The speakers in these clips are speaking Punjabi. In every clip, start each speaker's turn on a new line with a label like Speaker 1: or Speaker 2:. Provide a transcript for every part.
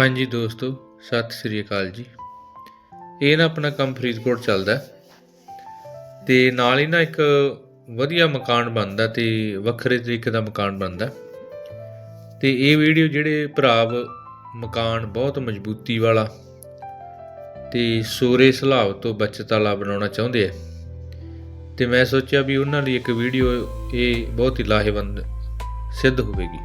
Speaker 1: ਹਾਂਜੀ ਦੋਸਤੋ, ਸਤਿ ਸ੍ਰੀ ਅਕਾਲ ਜੀ। ਇਹ ਨਾ ਆਪਣਾ ਕੰਮ ਫਰੀਦਕੋਟ ਚੱਲਦਾ ਹੈ। ਤੇ ਨਾਲ ਹੀ ਨਾ ਇੱਕ ਵਧੀਆ ਮਕਾਨ ਬਣਦਾ ਤੇ ਵੱਖਰੇ ਤਰੀਕੇ ਦਾ ਮਕਾਨ ਬਣਦਾ ਤੇ ਇਹ ਵੀਡੀਓ ਜਿਹੜੇ ਭਰਾਵ ਮਕਾਨ ਬਹੁਤ ਮਜ਼ਬੂਤੀ ਵਾਲਾ ਤੇ ਸੂਰੇ ਸੁਭਾਅ ਤੋਂ ਬਚਤ ਵਾਲਾ ਬਣਾਉਣਾ ਚਾਹੁੰਦੇ ਆ। ਤੇ ਮੈਂ ਸੋਚਿਆ ਵੀ ਉਹਨਾਂ ਲਈ ਇੱਕ ਵੀਡੀਓ ਇਹ ਬਹੁਤ ਹੀ ਲਾਹੇਵੰਦ ਸਿੱਧ ਹੋਵੇਗੀ।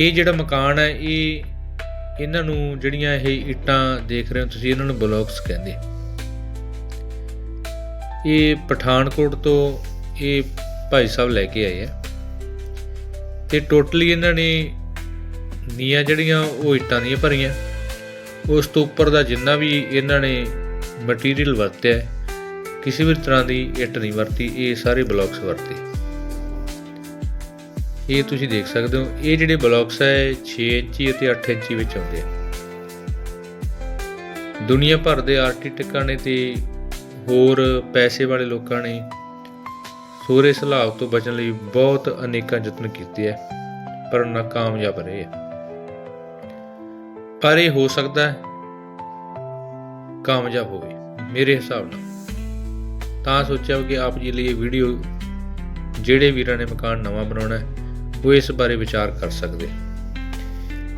Speaker 1: ਇਹ ਜਿਹੜਾ ਮਕਾਨ ਹੈ, ਇਹ ਇਹਨਾਂ ਨੂੰ ਜਿਹੜੀਆਂ ਇਹ ਇੱਟਾਂ ਦੇਖ ਰਹੇ ਹੋ ਤੁਸੀਂ, ਇਹਨਾਂ ਨੂੰ ਬਲੌਕਸ ਕਹਿੰਦੇ। ਇਹ ਪਠਾਨਕੋਟ ਤੋਂ ਇਹ ਭਾਈ ਸਾਹਿਬ ਲੈ ਕੇ ਆਏ ਆ। ਤੇ ਟੋਟਲੀ ਇਹਨਾਂ ਨੇ ਨੀਆਂ ਜਿਹੜੀਆਂ, ਉਹ ਇੱਟਾਂ ਦੀਆਂ ਭਰੀਆਂ। ਉਸ ਤੋਂ ਉੱਪਰ ਦਾ ਜਿੰਨਾ ਵੀ ਇਹਨਾਂ ਨੇ ਮਟੀਰੀਅਲ ਵਰਤਿਆ ਕਿਸੇ ਵੀ ਤਰ੍ਹਾਂ ਦੀ ਇੱਟ ਨਹੀਂ ਵਰਤੀ, ਇਹ ਸਾਰੇ ਬਲੌਕਸ ਵਰਤੇ। ਇਹ ਤੁਸੀਂ ਦੇਖ ਸਕਦੇ ਹੋ, ਇਹ ਜਿਹੜੇ ਬਲੌਕਸ ਹੈ 6 ਇੰਚੀ ਅਤੇ 8 ਇੰਚੀ ਵਿੱਚ ਆਉਂਦੇ ਆ। ਦੁਨੀਆ ਭਰ ਦੇ ਆਰਕੀਟੈਕਟਾਂ ਨੇ ਤੇ ਹੋਰ ਪੈਸੇ ਵਾਲੇ ਲੋਕਾਂ ਨੇ ਸੂਰੇ ਸਲਾਬ ਤੋਂ ਬਚਣ ਲਈ ਬਹੁਤ ਅਨੇਕਾਂ ਯਤਨ ਕੀਤੇ ਆ, ਪਰ ਨਾਕਾਮਯਾਬ ਰਹੇ ਆ। ਪਰ ਇਹ ਹੋ ਸਕਦਾ ਹੈ, ਕਾਮਯਾਬ ਹੋਵੇ, ਮੇਰੇ ਹਿਸਾਬ ਨਾਲ। ਤਾਂ ਸੋਚਿਆ ਕਿ ਆਪ ਜੀ ਲਈ ਇਹ ਵੀਡੀਓ, ਜਿਹੜੇ ਵੀਰਾਂ ਨੇ ਮਕਾਨ ਨਵਾਂ ਬਣਾਉਣਾ ਹੈ ਉਹ ਇਸ ਬਾਰੇ ਵਿਚਾਰ ਕਰ ਸਕਦੇ।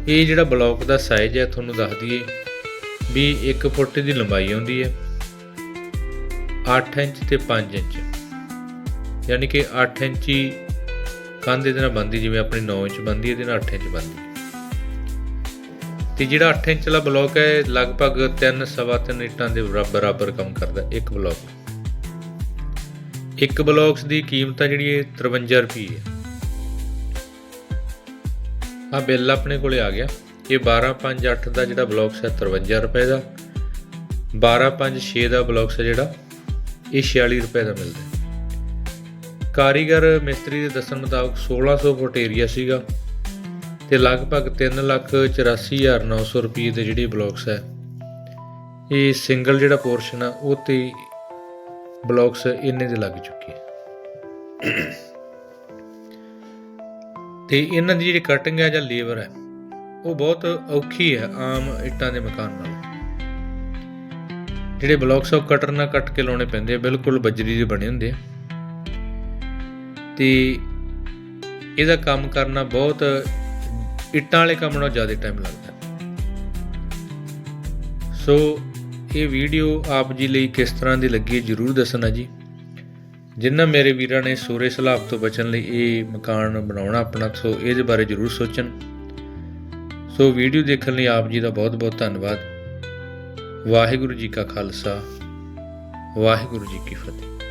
Speaker 1: ਇਹ ਜਿਹੜਾ ਬਲੌਕ ਦਾ ਸਾਈਜ਼ ਹੈ, ਤੁਹਾਨੂੰ ਦੱਸ ਦਈਏ ਵੀ 1 ਫੁੱਟ ਦੀ ਲੰਬਾਈ ਆਉਂਦੀ ਹੈ। 8 ਇੰਚ ਤੇ 5 ਇੰਚ। ਯਾਨੀ ਕਿ 8 ਇੰਚੀ ਕੰਧ ਇਹਦੇ ਨਾਲ ਬੰਦੀ ਜਿਵੇਂ ਆਪਣੀ 9 ਇੰਚ ਬੰਦੀ ਇਹਦੇ ਨਾਲ 8 ਇੰਚ ਬੰਦੀ ਤੇ ਜਿਹੜਾ 8 ਇੰਚ ਵਾਲਾ ਬਲੌਕ ਹੈ ਲਗਭਗ 3 ਸਵਾ 3 ਇੱਟਾਂ ਦੇ ਬਰਾ- ਬਰਾਬਰ ਕੰਮ ਕਰਦਾ ਇੱਕ ਬਲੌਕ। ਇੱਕ ਬਲੌਕਸ ਦੀ ਕੀਮਤ ਆ ਜਿਹੜੀ ਇਹ 53 ਰੁਪਏ ਹੈ ਆ ਬਿੱਲ ਆਪਣੇ ਕੋਲੇ ਆ ਗਿਆ। ਇਹ 1258 ਦਾ ਜਿਹੜਾ ਬਲੌਕਸ ਹੈ 53 ਰੁਪਏ ਦਾ 1256 ਦਾ ਬਲੌਕਸ ਹੈ ਜਿਹੜਾ, ਇਹ 46 ਰੁਪਏ ਦਾ ਮਿਲਦਾ ਕਾਰੀਗਰ ਮਿਸਤਰੀ ਦੇ ਦੱਸਣ ਮੁਤਾਬਕ 1600 ਫੁੱਟ ਏਰੀਆ ਸੀਗਾ ਤੇ ਲਗਭਗ 384900 ਰੁਪਏ ਦੇ ਜਿਹੜੇ ਬਲੌਕਸ ਹੈ ਇਹ ਸਿੰਗਲ ਜਿਹੜਾ ਪੋਰਸ਼ਨ ਆ, ਉਹ ਤੇ ਬਲੌਕਸ ਇੰਨੇ ਦੇ ਲੱਗ ਚੁੱਕੇ ਤੇ ਇਹਨਾਂ ਦੀ ਜਿਹੜੀ ਕਟਿੰਗ ਹੈ ਜਾਂ ਲੇਬਰ ਹੈ, ਉਹ ਬਹੁਤ ਔਖੀ ਹੈ ਆਮ ਇੱਟਾਂ ਦੇ ਮਕਾਨ ਨਾਲੋਂ। ਜਿਹੜੇ ਬਲੌਕਸ ਆ ਉਹ ਕਟਰ ਨਾਲ ਕੱਟ ਕੇ ਲਾਉਣੇ ਪੈਂਦੇ ਆ, ਬਿਲਕੁਲ ਬਜਰੀ ਦੇ ਬਣੇ ਹੁੰਦੇ ਆ। ਤੇ ਇਹਦਾ ਕੰਮ ਕਰਨਾ ਬਹੁਤ, ਇੱਟਾਂ ਵਾਲੇ ਕੰਮ ਨਾਲੋਂ ਜ਼ਿਆਦਾ ਟਾਈਮ ਲੱਗਦਾ। ਸੋ ਇਹ ਵੀਡੀਓ ਆਪ ਜੀ ਲਈ ਕਿਸ ਤਰ੍ਹਾਂ ਦੀ ਲੱਗੀ ਹੈ, ਜਰੂਰ ਦੱਸਣਾ ਜੀ। ਜਿਨ੍ਹਾਂ ਮੇਰੇ ਵੀਰਾਂ ਨੇ ਸੂਰੇ ਸਲਾਬ ਤੋਂ ਬਚਣ ਲਈ ਇਹ ਮਕਾਨ ਬਣਾਉਣਾ ਆਪਣਾ, ਸੋ ਇਹਦੇ ਬਾਰੇ ਜਰੂਰ ਸੋਚਣ। ਸੋ ਵੀਡੀਓ ਦੇਖਣ ਲਈ ਆਪ ਜੀ ਦਾ ਬਹੁਤ ਬਹੁਤ ਧੰਨਵਾਦ। ਵਾਹਿਗੁਰੂ ਜੀ ਕਾ ਖਾਲਸਾ, ਵਾਹਿਗੁਰੂ ਜੀ ਕੀ ਫਤਿਹ।